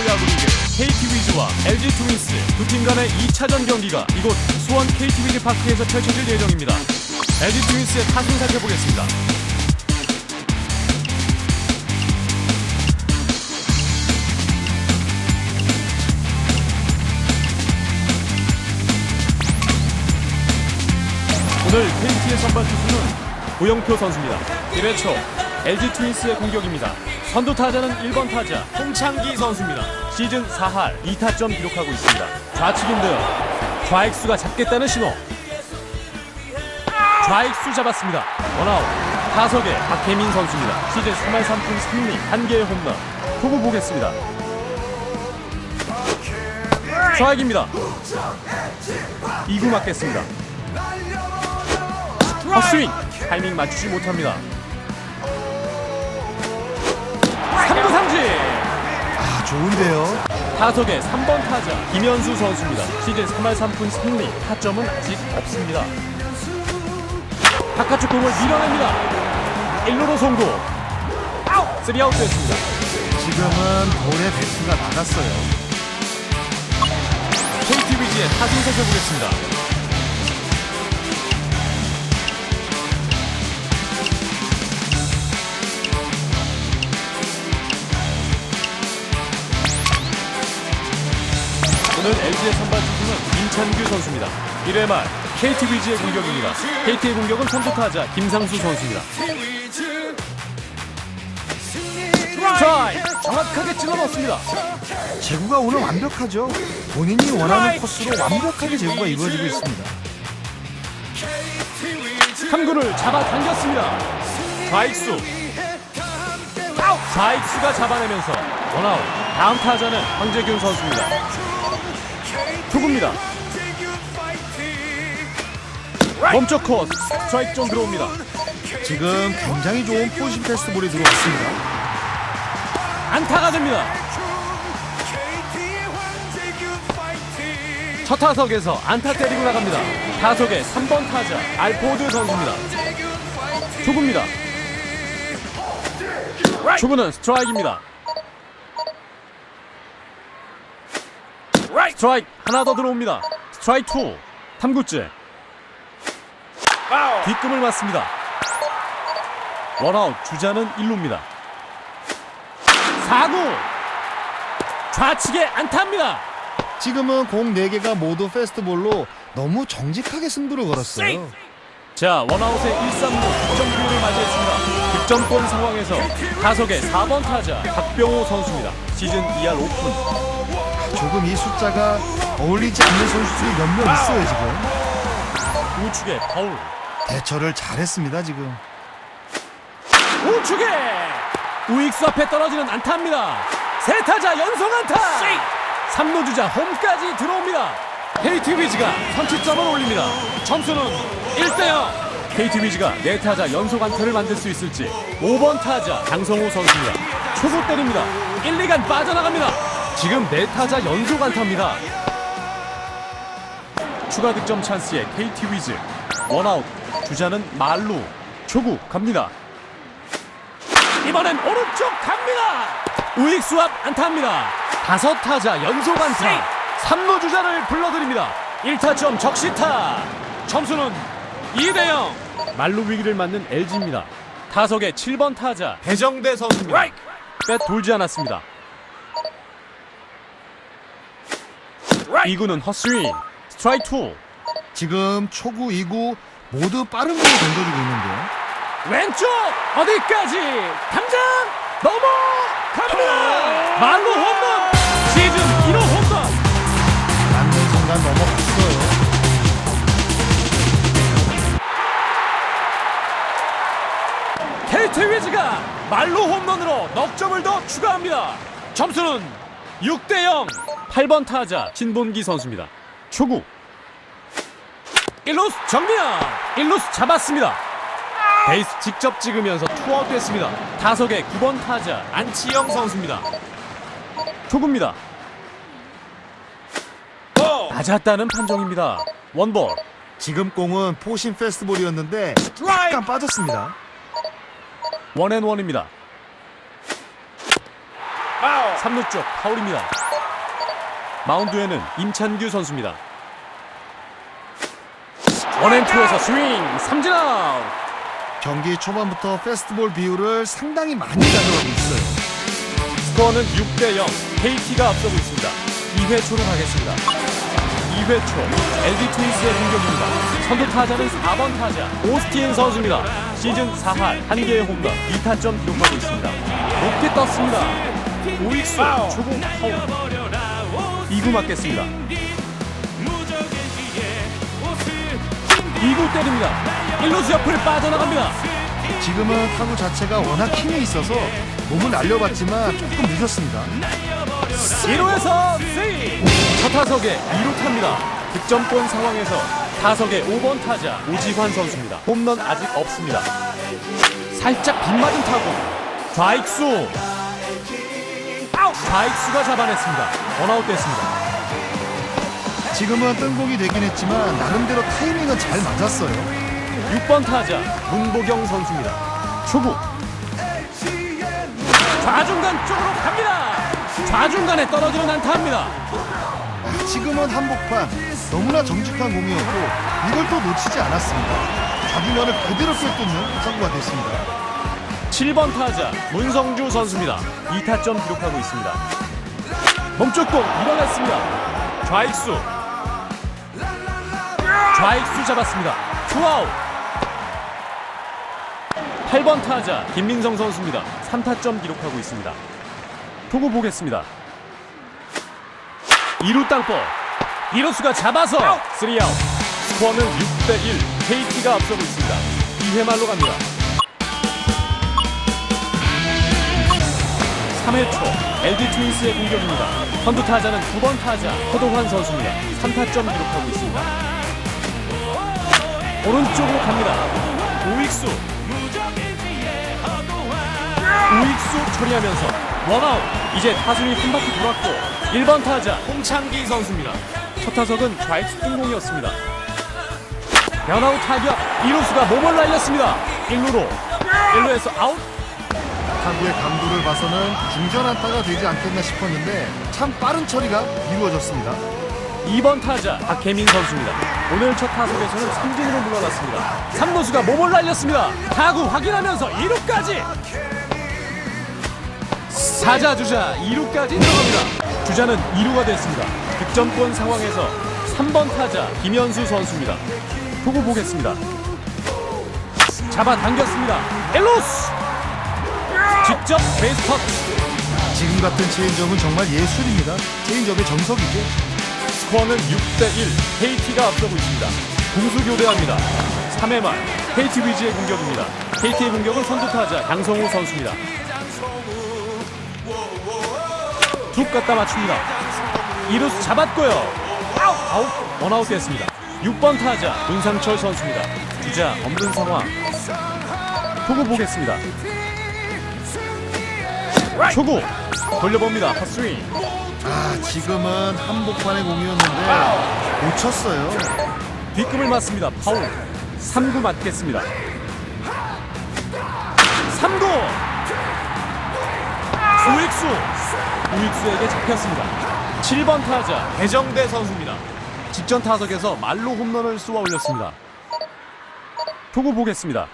프로야구 리그 KT 위즈와 LG 트윈스 두 팀 간의 2차전 경기가 이곳 수원 KT 위즈 파크에서 펼쳐질 예정입니다. LG 트윈스의 타순 살펴보겠습니다. 오늘 KT의 선발 투수는 고영표 선수입니다. 1회 초 LG 트윈스의 공격입니다. 선두 타자는 1번 타자 홍창기 선수입니다. 시즌 4할 2타점 기록하고 있습니다. 좌측인데요. 좌익수가 잡겠다는 신호. 좌익수 잡았습니다. 원아웃. 타석에 박혜민 선수입니다. 시즌 3할 3푼 3리 1개의 홈런. 투구 보겠습니다. 좌익입니다. 2구 맞겠습니다. 헛스윙 타이밍 맞추지 못합니다 좋은데요. 타석의 3번 타자 김현수 선수입니다. 시즌 3할 3푼 3리. 타점은 아직 없습니다. 바깥쪽 공을 밀어냅니다. 1루로 송구. 3아웃 됐습니다. 지금은 볼의 배수가 나갔어요. KT 위즈의 타순 살펴보겠습니다 오늘 LG의 선발 투수는 임찬규 선수입니다. 1회 말 KT 위즈의 공격입니다. KT의 공격은 선두 타자 김상수 선수입니다. 트라이 정확하게 찔러 넣습니다. 제구가 오늘 완벽하죠. 본인이 원하는 코스로 완벽하게 제구가 이루어지고 있습니다. 3구를 잡아당겼습니다. 좌익수. 좌익수가 잡아내면서 원아웃. 다음 타자는 황재균 선수입니다. 투구입니다. 멈춰 코스 스트라이크 좀 들어옵니다. 지금 굉장히 좋은 포신 패스 볼이 들어왔습니다. 안타가 됩니다. 첫 타석에서 안타 때리고 나갑니다. 타석의 3번 타자 알포드 선수입니다. 초구입니다. 초구는 스트라이크입니다. 스트라이크 하나 더 들어옵니다. 스트라이크 2 탐구째 뒷금을 맞습니다. 원아웃 주자는 1루입니다. 4구 좌측에 안타입니다. 지금은 공 4개가 모두 페스트볼로 너무 정직하게 승부를 걸었어요. 자 원아웃의 1-3루 득점 기회를 맞이했습니다. 득점권 상황에서 타석의 4번 타자 박병호 선수입니다. 시즌 2할 오픈 조금 이 숫자가 어울리지 않는 선수들이 몇 명 있어요, 지금. 우측에 파울 대처를 잘했습니다, 지금. 우측에 우익수 앞에 떨어지는 안타입니다. 세 타자 연속 안타 3루 주자 홈까지 들어옵니다. KT 위즈가 선취점을 올립니다. 점수는 1대0 KT 위즈가 네 타자 연속 안타를 만들 수 있을지 5번 타자 강성호 선수입니다. 초구 때립니다. 1, 2간 빠져나갑니다. 지금 네 타자 연속 안타입니다. 추가 득점 찬스에 KT 위즈 원아웃 주자는 말루 초구 갑니다. 이번엔 오른쪽 갑니다. 우익수 앞 안타입니다. 다섯 타자 연속 안타. 3루 주자를 불러드립니다. 1타점 적시타. 점수는 2대 0. 말루 위기를 맞는 LG입니다. 타석의 7번 타자 배정대 선수입니다. 뺏 돌지 않았습니다. 2구는 헛스윙. 스트라이크 2. 지금 초구, 2구 모두 빠른 공을 던져주고 있는데요. 왼쪽 어디까지 당장 넘어갑니다. 말루 홈런. 시즌 1호 홈런. 맞는 순간 넘어갔어요. KT 위즈가 말로 홈런으로 넉 점을 더 추가합니다. 점수는 6대 0. 8번 타자 신본기 선수입니다. 초구. 1루수 정면. 1루수 잡았습니다. 베이스 직접 찍으면서 투아웃 됐습니다. 타석의 9번 타자 안치영 선수입니다. 초구입니다. 맞았다는 판정입니다. 원볼. 지금 공은 포신 페스트볼이었는데 약간 빠졌습니다. 원앤원입니다. 3루 쪽 파울입니다. 마운드에는 임찬규 선수입니다. 원앤투에서 스윙 삼진 아웃. 경기 초반부터 페스티벌 비율을 상당히 많이 가져가고 있어요. 스코어는 6대 0. KT가 앞서고 있습니다. 2회 초로 가겠습니다. 2회 초 LG 트윈스의 공격입니다. 선두 타자는 4번 타자 오스틴 선수입니다. 시즌 4할 1개의 홈런 2타점 기록하고 있습니다. 높게 떴습니다. 오익수 초구 파울. 2구 맞겠습니다. 2구 때립니다. 1루수 옆을 빠져나갑니다. 지금은 타구 자체가 워낙 힘이 있어서 몸을 날려봤지만 조금 늦었습니다. 1루에서 세이 첫 타석에 2루 탑니다. 득점권 상황에서 타석의 5번 타자 오지환 선수입니다. 홈런 아직 없습니다. 살짝 빗맞은 타구. 좌익수 좌익수가 잡아냈습니다. 원아웃 됐습니다. 지금은 뜬공이 되긴 했지만 나름대로 타이밍은 잘 맞았어요. 6번 타자 문보경 선수입니다. 초구. 좌중간 쪽으로 갑니다. 좌중간에 떨어지는 안타입니다. 아, 지금은 한복판. 너무나 정직한 공이었고 이걸 또 놓치지 않았습니다. 좌중간을 그대로 꿰뚫는 선구가 됐습니다. 7번 타자 문성주 선수입니다. 2타점 기록하고 있습니다. 몸쪽 공 밀어냈습니다. 좌익수 좌익수 잡았습니다. 투아웃 8번 타자 김민성 선수입니다. 3타점 기록하고 있습니다. 투구 보겠습니다. 2루 땅볼 2루수가 잡아서 3아웃 스코어는 6대1 KT가 앞서고 있습니다. 2회 말로 갑니다. 3회 초 LG 트윈스의 공격입니다. 선두 타자는 9번 타자 허동환 선수입니다. 3타점 기록하고 있습니다. 오른쪽으로 갑니다. 우익수 우익수 처리하면서 원아웃 이제 타순이 한 바퀴 돌았고 1번 타자 홍창기 선수입니다. 첫 타석은 좌익수 뜬공이었습니다. 변아웃 타격 2루수가 몸을 날렸습니다. 1루로 1루에서 아웃 타구의 강도를 봐서는 중전 안타가 되지 않겠나 싶었는데 참 빠른 처리가 이루어졌습니다. 2번 타자 박혜민 선수입니다. 오늘 첫 타석에서는 삼진으로 물러났습니다. 삼루수가 몸을 날렸습니다. 타구 확인하면서 2루까지. 사자 주자 2루까지 들어갑니다. 주자는 2루가 됐습니다. 득점권 상황에서 3번 타자 김현수 선수입니다. 보고 보겠습니다. 잡아 당겼습니다. 엘로스 직접 베이스 터치. 지금 같은 체인지업은 정말 예술입니다. 체인지업의 정석이죠. 스코어는 6대1 KT가 앞서고 있습니다. 공수 교대합니다. 3회 말 KT 위즈의 공격입니다. KT의 공격은 선두 타자 양성우 선수입니다. 툭 갖다 맞춥니다. 이루스 잡았고요. 아웃 원아웃 됐습니다. 6번 타자 문상철 선수입니다. 주자 없는 상황. 초구 보겠습니다. 초구 돌려봅니다. 헛스윙. 아 지금은 한복판의 공이었는데 놓쳤어요. 뒷금을 맞습니다. 파울. 3구 맞겠습니다. 3구! 우익수! 우익수에게 잡혔습니다. 7번 타자 배정대 선수입니다. 직전 타석에서 말로 홈런을 쏘아 올렸습니다. 투구 보겠습니다.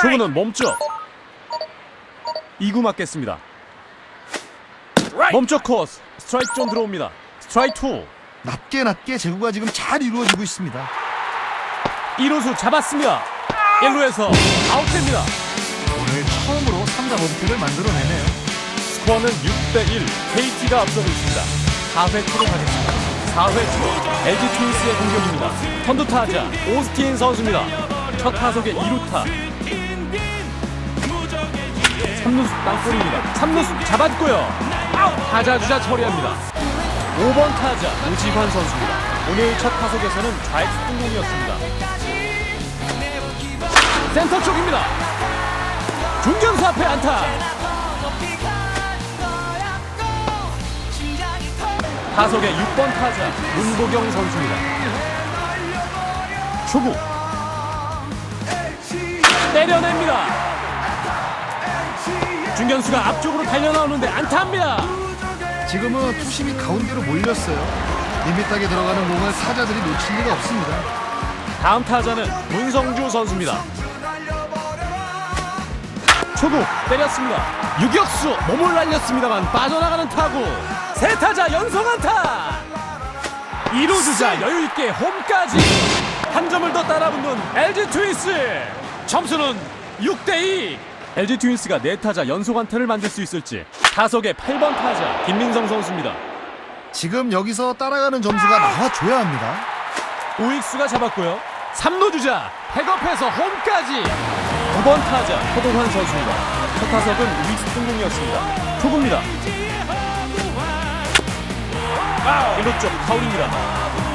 초구는 몸쪽. 2구 맞겠습니다. 몸쪽 코스 스트라이크 존 들어옵니다. 스트라이크 2. 낮게 낮게 제구가 지금 잘 이루어지고 있습니다. 1루수 잡았습니다. 1루에서 아웃됩니다. 오늘 처음으로 3자 범퇴를 만들어내네요. 스코어는 6대1 KT가 앞서고 있습니다. 4회 초로 가겠습니다. 4회 초 LG 트윈스의 공격입니다. 선두 타자 오스틴 선수입니다. 첫 타석에 2루타 3루수 땅볼입니다. 3루수 잡았고요. 타자 주자 처리합니다. 5번 타자 오지환 선수입니다. 오늘 첫 타석에서는 좌익수 뜬공이었습니다. 센터 쪽입니다. 중견수 앞에 안타. 타석의 6번 타자 문보경 선수입니다. 초구 때려냅니다. 중견수가 앞쪽으로 달려나오는데 안타입니다. 지금은 투심이 가운데로 몰렸어요. 리밋하게 들어가는 공을 타자들이 놓칠 리가 없습니다. 다음 타자는 문성주 선수입니다. 초구 때렸습니다. 유격수 몸을 날렸습니다만 빠져나가는 타구. 세 타자 연속 안타. 2루 주자 여유 있게 홈까지 한 점을 더 따라붙는 LG 트윈스. 점수는 6대 2. LG 트윈스가 네 타자 연속 안타를 만들 수 있을지 타석의 8번 타자 김민성 선수입니다. 지금 여기서 따라가는 점수가 나와줘야 합니다. 우익수가 잡았고요. 3루 주자 백업해서 홈까지 9번 타자 허동환 선수입니다. 첫 타석은 우익수 성공이었습니다. 초구입니다. 1루 쪽 파울입니다.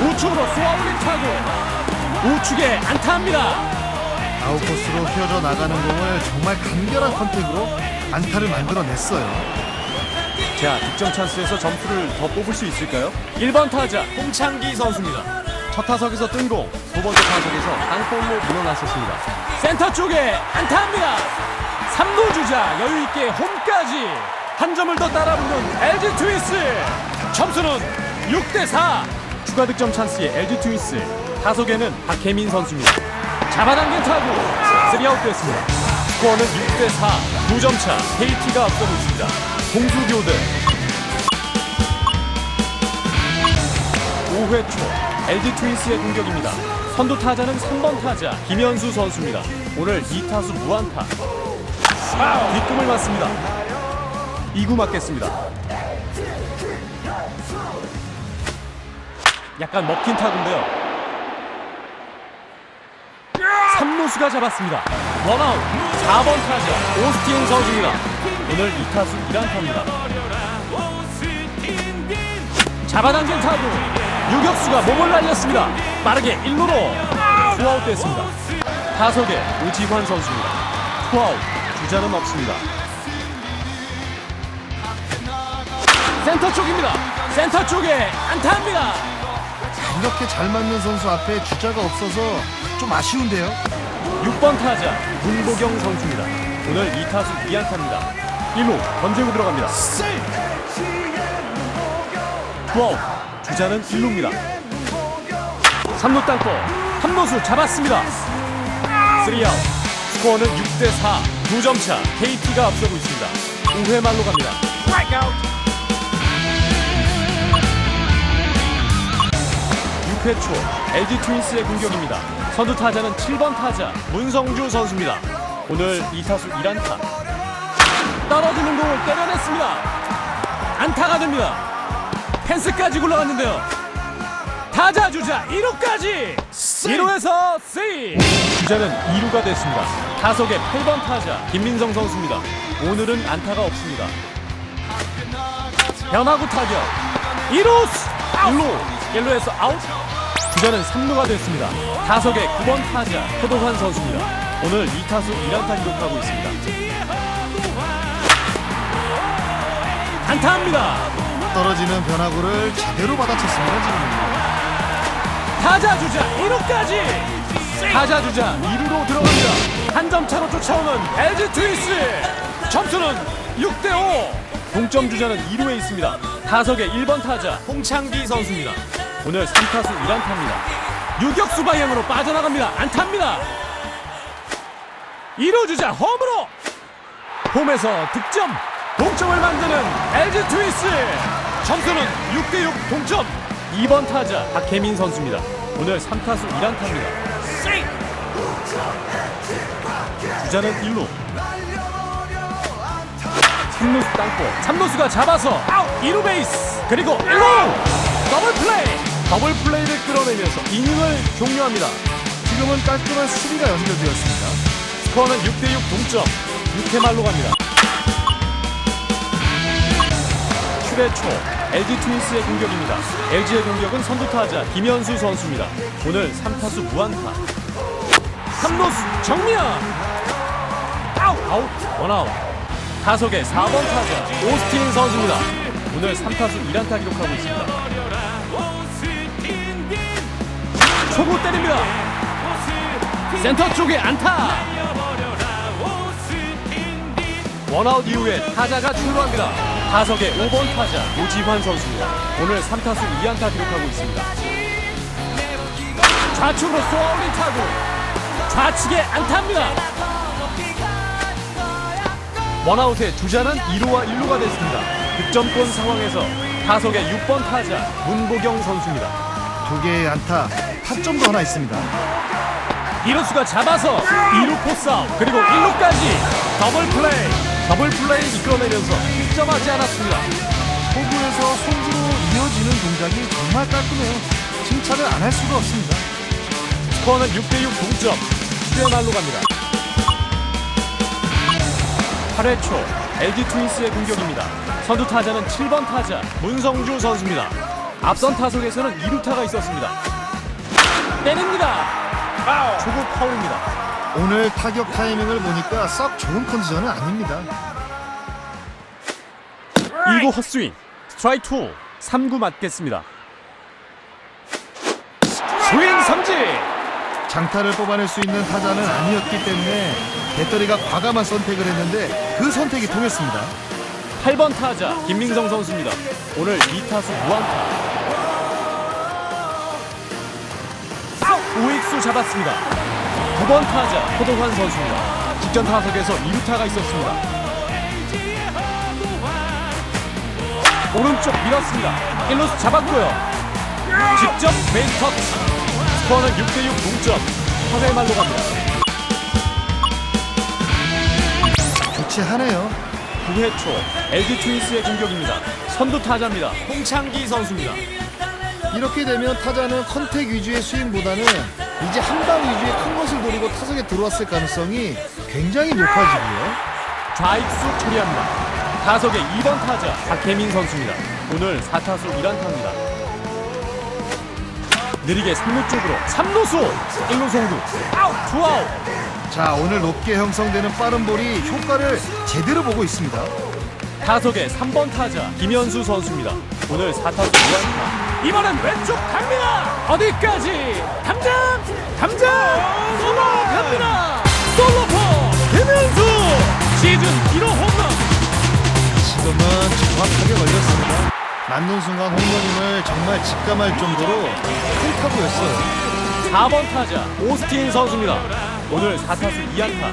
우측으로 쏘아올린 타구 우측에 안타합니다. 아웃코스로 휘어져 나가는 공을 정말 간결한 컨택으로 안타를 만들어냈어요. 자, 득점 찬스에서 점수를 더 뽑을 수 있을까요? 1번 타자 홍창기 선수입니다. 첫 타석에서 뜬 공, 두 번째 타석에서 땅볼로 물러났었습니다. 센터 쪽에 안타합니다. 3루 주자 여유 있게 홈까지 한 점을 더 따라붙는 LG 트윈스. 점수는 6 대 4. 추가 득점 찬스의 LG 트윈스. 타석에는 박혜민 선수입니다. 잡아당긴 타구 3아웃 됐습니다. 스코어는 6대 4. 2점 차 KT가 앞서고 있습니다. 공수 교대 5회 초 LG 트윈스의 공격입니다. 선두 타자는 3번 타자 김현수 선수입니다. 오늘 2타수 무안타. 뒷꿈을 맞습니다. 2구 맞겠습니다. 약간 먹힌 타구인데요. 3루수가 잡았습니다. 원아웃 4번 타자 오스틴 선수입니다. 오늘 2타수 1안타입니다. 잡아당긴 타구 유격수가 몸을 날렸습니다. 빠르게 1루로 투아웃 됐습니다. 타석에 오지환 선수입니다. 투아웃 주자는 없습니다. 센터 쪽입니다. 센터 쪽에 안타입니다. 이렇게 잘 맞는 선수 앞에 주자가 없어서 좀 아쉬운데요. 6번 타자 문보경 선수입니다. 오늘 2타수 2안타입니다. 1루 던지고 들어갑니다. 투아웃 주자는 1루입니다. 3루 땅볼 함노수 잡았습니다. 3아웃 스코어는 6대 4 2점 차 KT가 앞서고 있습니다. 5회 말로 갑니다. 6회 초 LG 트윈스의 공격입니다. 선두 타자는 7번 타자 문성주 선수입니다. 오늘 2타수 1안타. 떨어지는 공을 때려냈습니다. 안타가 됩니다. 펜스까지 굴러갔는데요. 타자 주자 1루까지 1루에서 C 주자는 2루가 됐습니다. 타석의 8번 타자 김민성 선수입니다. 오늘은 안타가 없습니다. 변화구 타격 2루스 1루 1루에서 아웃 주자는 3루가 됐습니다. 타석의 9번 타자 허동환 선수입니다. 오늘 2타수 1안타 기록하고 있습니다. 안타합니다. 떨어지는 변화구를 제대로 받아쳤습니다. 지금. 타자 주자 1루까지 타자 주자 2루로 들어갑니다. 한 점 차로 쫓아오는 LG 트윈스 점수는 6대 5 동점 주자는 2루에 있습니다. 타석의 1번 타자 홍창기 선수입니다. 오늘 3타수 1안타입니다. 유격수 방향으로 빠져나갑니다. 안타입니다. 2루 주자 홈으로. 홈에서 득점 동점을 만드는 LG 트윈스. 점수는 6대6 동점. 2번 타자 박혜민 선수입니다. 오늘 3타수 1안타입니다. 주자는 1루. 3루수 땅볼. 3루수가 잡아서 아웃. 2루 베이스. 그리고 1루. 더블 플레이 더블 플레이를 끌어내면서 이닝을 종료합니다. 지금은 깔끔한 수비가 연결되었습니다. 스코어는 6대6 동점. 6회 말로 갑니다. 7회 초 LG 트윈스의 공격입니다. LG의 공격은 선두타자 김현수 선수입니다. 오늘 3타수 무안타. 3루수 정미야 아웃! 아웃! 원아웃. 타석의 4번 타자 오스틴 선수입니다. 오늘 3타수 1안타 기록하고 있습니다 초구 때립니다 센터 쪽에 안타. 원아웃 이후에 타자가 출루합니다. 타석의 5번 타자 오지환 선수입니다. 오늘 3타수 2안타 기록하고 있습니다. 좌측으로 쏘아올린 타구. 좌측에 안타입니다. 원아웃에 주자는 2루와 1루가 됐습니다. 득점권 상황에서 타석의 6번 타자 문보경 선수입니다. 두 개의 안타, 타점도 하나 있습니다. 이루수가 잡아서 2루 포스아웃 그리고 1루까지 더블 플레이 더블 플레이 이끌어내면서 득점하지 않았습니다. 호구에서 송구로 이어지는 동작이 정말 깔끔해요. 칭찬을 안 할 수가 없습니다. 스코어는 6대6 동점 시대 말로 갑니다. 8회 초 LG 트윈스의 공격입니다. 선두 타자는 7번 타자 문성주 선수입니다. 앞선 타석에서는 2루타가 있었습니다. 때립니다. 초구 파울입니다. 오늘 타격 타이밍을 보니까 썩 좋은 컨디션은 아닙니다. 1구 헛스윙 스트라이크 2 3구 맞겠습니다. 스윙 삼진 장타를 뽑아낼 수 있는 타자는 아니었기 때문에 배터리가 과감한 선택을 했는데 그 선택이 통했습니다. 8번 타자 김민성 선수입니다. 오늘 2타수 무안타. 우익수 잡았습니다. 9번 타자 호동환 선수입니다. 직전 타석에서 2루타가 있었습니다. 오른쪽 밀었습니다. 1루수 잡았고요. 직접 베이스 터치. 스코어는 6대6 동점. 8회 말로 갑니다. 교체하네요. 9회 초 LG 트윈스의 공격입니다. 선두 타자입니다. 홍창기 선수입니다. 이렇게 되면 타자는 컨택 위주의 스윙보다는 이제 한 방 위주의 큰 것을 노리고 타석에 들어왔을 가능성이 굉장히 높아지고요. 좌익수 처리합니다. 타석의 2번 타자 박혜민 선수입니다. 오늘 4타수 1안타입니다. 느리게 3루 쪽으로 3루수 1루 송구 아웃 투아웃 자, 오늘 높게 형성되는 빠른 볼이 효과를 제대로 보고 있습니다. 타석의 3번 타자 김현수 선수입니다. 오늘 4타수 2안타 이번엔 왼쪽 갑니다. 어디까지? 담장! 담장! 솔로 갑니다. 솔로포 김현수 시즌 1호 홈런 지금은 정확하게 걸렸습니다. 맞는 순간 홈런임을 정말 직감할 정도로 큰 타구였어요. 4번 타자 오스틴 선수입니다. 오늘 4타수 2안타.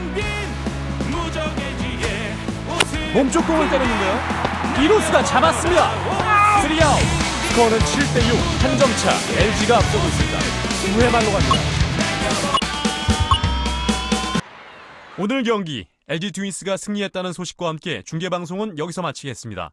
몸쪽 공을 때렸는데요. 이루스가 잡았습니다. 3아웃. 스코어는 7대6. 한 점 차. LG가 앞서고 있습니다. 9회 말로 갑니다. 오늘 경기 LG 트윈스가 승리했다는 소식과 함께 중계 방송은 여기서 마치겠습니다.